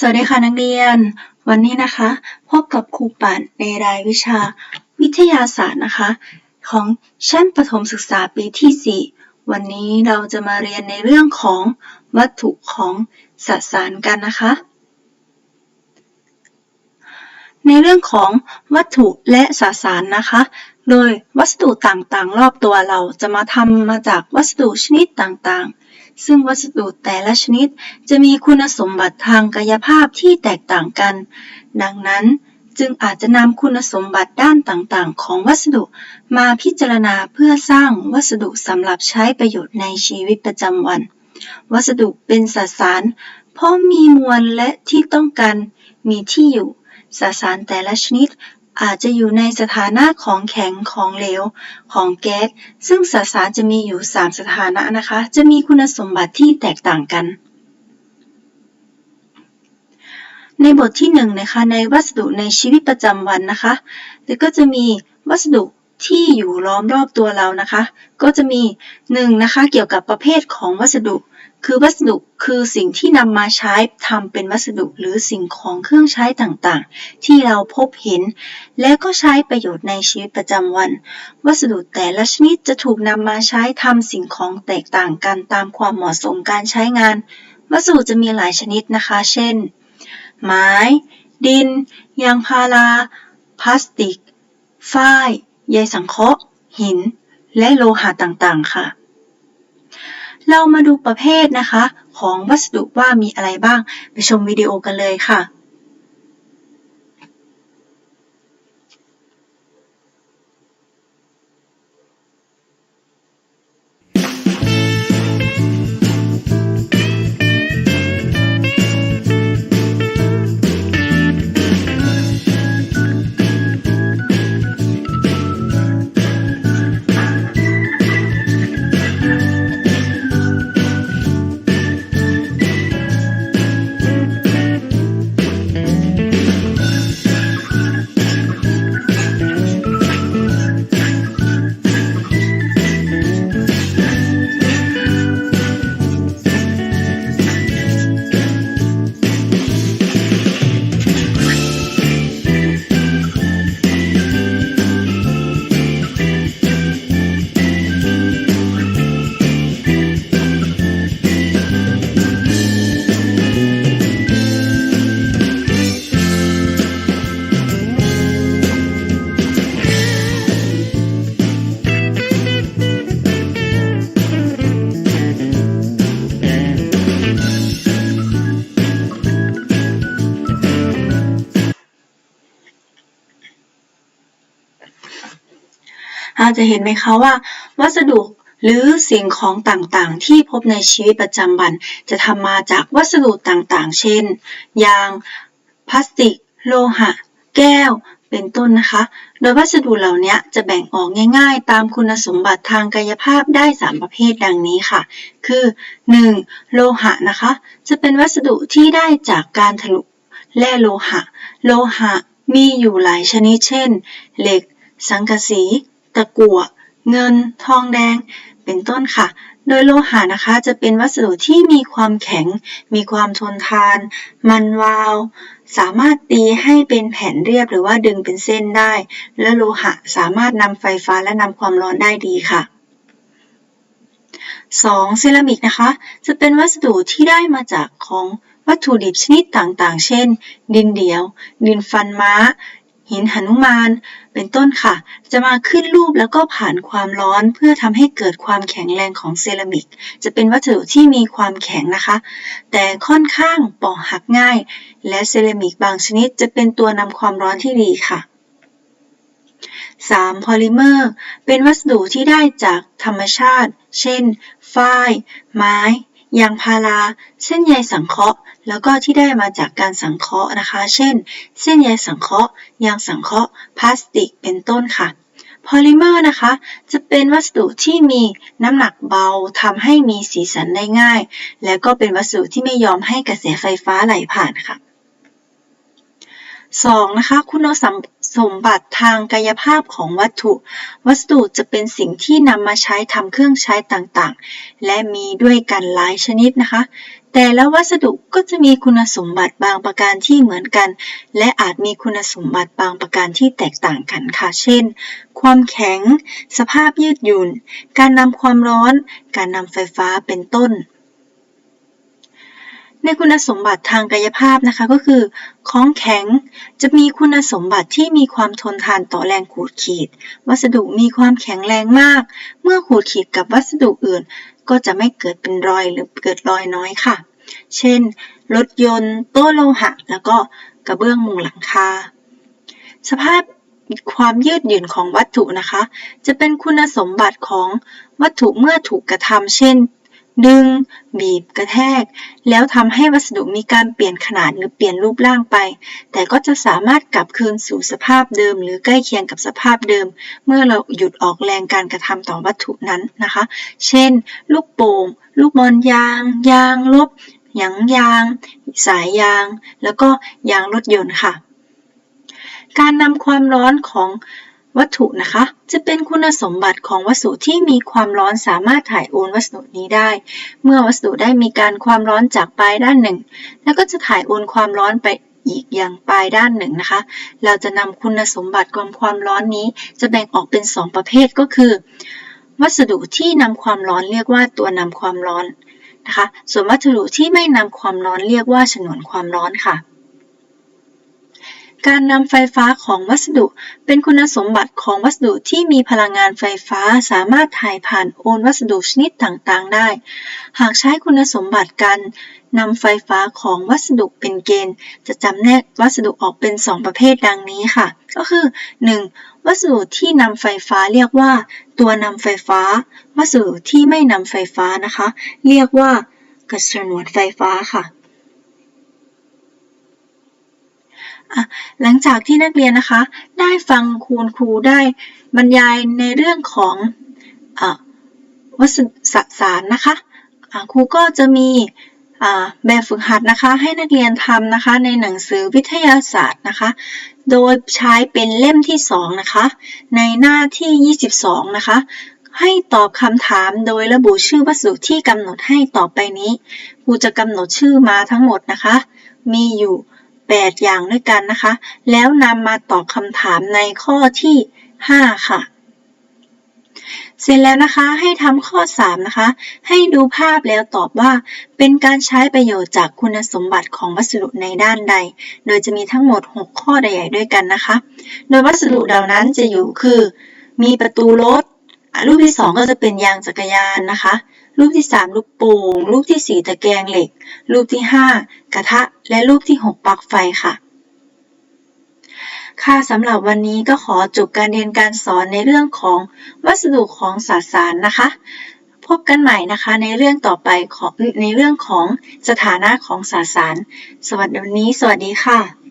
สวัสดีค่ะนักเรียน วันนี้นะคะ พบกับครูป่านในรายวิชา วิทยาศาสตร์นะคะ ของชั้นประถมศึกษาปีที่ 4 วันนี้เราจะมาเรียนในเรื่องของวัตถุของสสารกันนะคะ ในเรื่องของวัตถุและสสารนะคะ โดยวัสดุต่างๆ รอบตัวเราจะมาทำมาจากวัสดุชนิดต่างๆ ซึ่งวัสดุแต่ละชนิดจะมีคุณสมบัติทางกายภาพที่แตกต่างกัน ดังนั้นจึงอาจจะนำคุณสมบัติด้านต่างๆ ของวัสดุมาพิจารณาเพื่อสร้างวัสดุสำหรับใช้ประโยชน์ในชีวิตประจำวัน วัสดุเป็นสสาร เพราะมีมวลและที่ต้องการมีที่อยู่สสารแต่ละชนิด อาจจะอยู่ในสถานะของแข็งของเหลว ของแก๊สซึ่งสสารจะมีอยู่ 3 สถานะนะคะ จะมีคุณสมบัติที่แตกต่างกัน ในบทที่1นงนะคะในวัสดุในชีวิตประจำวันนะคะแล้วก็จะมีวัสดุที่อยู่ล้อมรอบตัวเรานะคะ ก็จะมี1นะคะเกี่ยวกับประเภทของวัสดุ คือวัสดุคือสิ่งที่นำมาใช้ทำเป็นวัสดุหรือสิ่งของเครื่องใช้ต่างๆ ที่เราพบเห็น และก็ใช้ประโยชน์ในชีวิตประจำวัน วัสดุแต่ละชนิดจะถูกนำมาใช้ทำสิ่งของแตกต่างกันตามความเหมาะสมการใช้งาน วัสดุจะมีหลายชนิดนะคะ เช่น ไม้ ดิน ยางพารา พลาสติก ฝ้าย ใยสังเคราะห์ หิน และโลหะต่างๆ ค่ะ เรามาดูประเภทนะคะ ของวัสดุว่ามีอะไรบ้าง ไปชมวิดีโอกันเลยค่ะ อาจจะเห็นไหมคะว่า วัสดุหรือสิ่งของต่างๆ ที่พบในชีวิตประจำวัน จะทำมาจากวัสดุต่างๆ เช่น ยาง พลาสติก โลหะ แก้ว เป็นต้นนะคะ โดยวัสดุเหล่านี้จะแบ่งออกง่ายๆ ตามคุณสมบัติทางกายภาพได้ 3 ประเภทดังนี้ค่ะ คือ 1. โลหะนะคะ จะเป็นวัสดุที่ได้จากการถลุแร่โลหะ โลหะมีอยู่หลายชนิดเช่น เหล็ก สังกะสี ตะกั่ว เงิน ทองแดง เป็นต้นค่ะ โดยโลหะนะคะจะเป็นวัสดุที่มีความแข็ง มีความทนทาน มันวาว สามารถตีให้เป็นแผ่นเรียบหรือว่าดึงเป็นเส้นได้ และโลหะสามารถนำไฟฟ้าและนำความร้อนได้ดีค่ะ 2. เซรามิกนะคะ จะเป็นวัสดุที่ได้มาจากของวัตถุดิบชนิดต่างๆ เช่น ดินเดียว ดินฟันม้า หินหนุมาน เป็นต้นค่ะ จะมาขึ้นรูปแล้วก็ผ่านความร้อนเพื่อทำให้เกิดความแข็งแรงของเซรามิก จะเป็นวัสดุที่มีความแข็งนะคะ แต่ค่อนข้างปอกหักง่าย และเซรามิกบางชนิดจะเป็นตัวนำความร้อนที่ดีค่ะ 3. พอลิเมอร์ เป็นวัสดุที่ได้จากธรรมชาติ เช่น ฝ้าย ไม้ ยางพารา เส้นใยสังเคราะห์ แล้วก็ที่ได้มาจากการสังเคราะห์นะคะ เช่น เส้นใยสังเคราะห์ ยางสังเคราะห์ พลาสติก เป็นต้นค่ะ พอลิเมอร์นะคะ จะเป็นวัสดุที่มีน้ำหนักเบาทำให้มีสีสันได้ง่าย และก็เป็นวัสดุที่ไม่ยอมให้กระแสไฟฟ้าไหลผ่านค่ะ 2. นะคะ คุณสมบัติทางกายภาพของวัตถุ วัสดุจะเป็นสิ่งที่นำมาใช้ทำเครื่องใช้ต่างๆ และมีด้วยกันหลายชนิดนะคะ แต่ละวัสดุก็จะมีคุณสมบัติบางประการที่เหมือนกัน และอาจมีคุณสมบัติบางประการที่แตกต่างกันค่ะ เช่น ความแข็ง สภาพยืดหยุ่น การนำความร้อน การนำไฟฟ้าเป็นต้น ในคุณสมบัติทางกายภาพนะคะก็คือ ของแข็งจะมีคุณสมบัติที่มีความทนทานต่อแรงขูดขีด วัสดุมีความแข็งแรงมาก เมื่อขูดขีดกับวัสดุอื่น ก็จะไม่เกิดเป็นรอยหรือเกิดรอยน้อยค่ะ เช่น รถยนต์ โต๊ะโลหะ แล้วก็กระเบื้องมุงหลังคา สภาพความยืดหยุ่นของวัตถุนะคะ จะเป็นคุณสมบัติของวัตถุเมื่อถูกกระทำเช่น ดึง บีบ กระแทก แล้วทำให้วัสดุมีการเปลี่ยนขนาดหรือเปลี่ยนรูปร่างไป แต่ก็จะสามารถกลับคืนสู่สภาพเดิม หรือใกล้เคียงกับสภาพเดิม เมื่อเราหยุดออกแรงการกระทำต่อวัตถุนั้นนะคะ เช่น ลูกโป่ง ลูกบอลยาง ยางลบหยังยาง สายยาง แล้วก็ยางรถยนต์ค่ะ การนำความร้อนของ วัตถุนะคะ จะเป็นคุณสมบัติของวัสดุที่มีความร้อนสามารถถ่ายโอนวัสดุนี้ได้ เมื่อวัสดุได้มีการความร้อนจากปลายด้านหนึ่ง แล้วก็จะถ่ายโอนความร้อนไปอีกอย่างปลายด้านหนึ่งนะคะ เราจะนำคุณสมบัติของความร้อนนี้ จะแบ่งออกเป็น 2 ประเภทก็คือ วัสดุที่นำความร้อนเรียกว่าตัวนำความร้อนนะคะ ส่วนวัสดุที่ไม่นำความร้อนเรียกว่าฉนวนความร้อนค่ะ การนำไฟฟ้าของวัสดุ เป็นคุณสมบัติของวัสดุที่มีพลังงานไฟฟ้าสามารถถ่ายผ่านโอนวัสดุชนิดต่างๆ ได้ หากใช้คุณสมบัติการนำไฟฟ้าของวัสดุเป็นเกณฑ์ จะจำแนกวัสดุออกเป็น 2 ประเภทดังนี้ค่ะ ก็คือ 1. วัสดุที่นำไฟฟ้าเรียกว่า ตัวนำไฟฟ้า วัสดุที่ไม่นำไฟฟ้านะคะ เรียกว่ากระฉนวนไฟฟ้าค่ะ หลังจากที่นักเรียนนะคะ ได้ฟังคุณครูได้บรรยายในเรื่องของอวัสดุสสารนะคะะครูก็จะมีแบบฝึกหัดนะคะให้นักเรียนทำนะคะในหนังสือวิทยาศาสตร์นะคะ โดยใช้เป็นเล่มที่ 2 นะคะ ในหน้าที่ 22 นะคะ ให้ตอบคำถามโดยระบุชื่อวัสดุที่กำหนดให้ต่อไปนี้ครูจะกำหนดชื่อมาทั้งหมดนะคะ มีอยู่ 8 อย่างด้วยกันนะคะ แล้วนำมาตอบคำถามในข้อที่ 5 ค่ะ เสร็จแล้วนะคะให้ทำข้อ 3 นะคะ ให้ดูภาพแล้วตอบว่า เป็นการใช้ประโยชน์จากคุณสมบัติของวัสดุในด้านใด โดยจะมีทั้งหมด 6 ข้อใหญ่ๆด้วยกันนะคะ โดยวัสดุเหล่านั้นจะอยู่คือ มีประตูรถรูปที่ 2 ก็จะเป็นยางจักรยานนะคะ รูปที่3ลูกโป่ง รูปที่4ตะแกรงเหล็ก รูปที่5กระทะ และรูปที่6ปลั๊กไฟค่ะ ค่ะสำหรับวันนี้ก็ขอจบการเรียนการสอนในเรื่องของวัสดุของสสารนะคะ พบกันใหม่นะคะในเรื่องต่อไปของในเรื่องของสถานะของสสาร สวัสดีวันนี้ สวัสดีค่ะ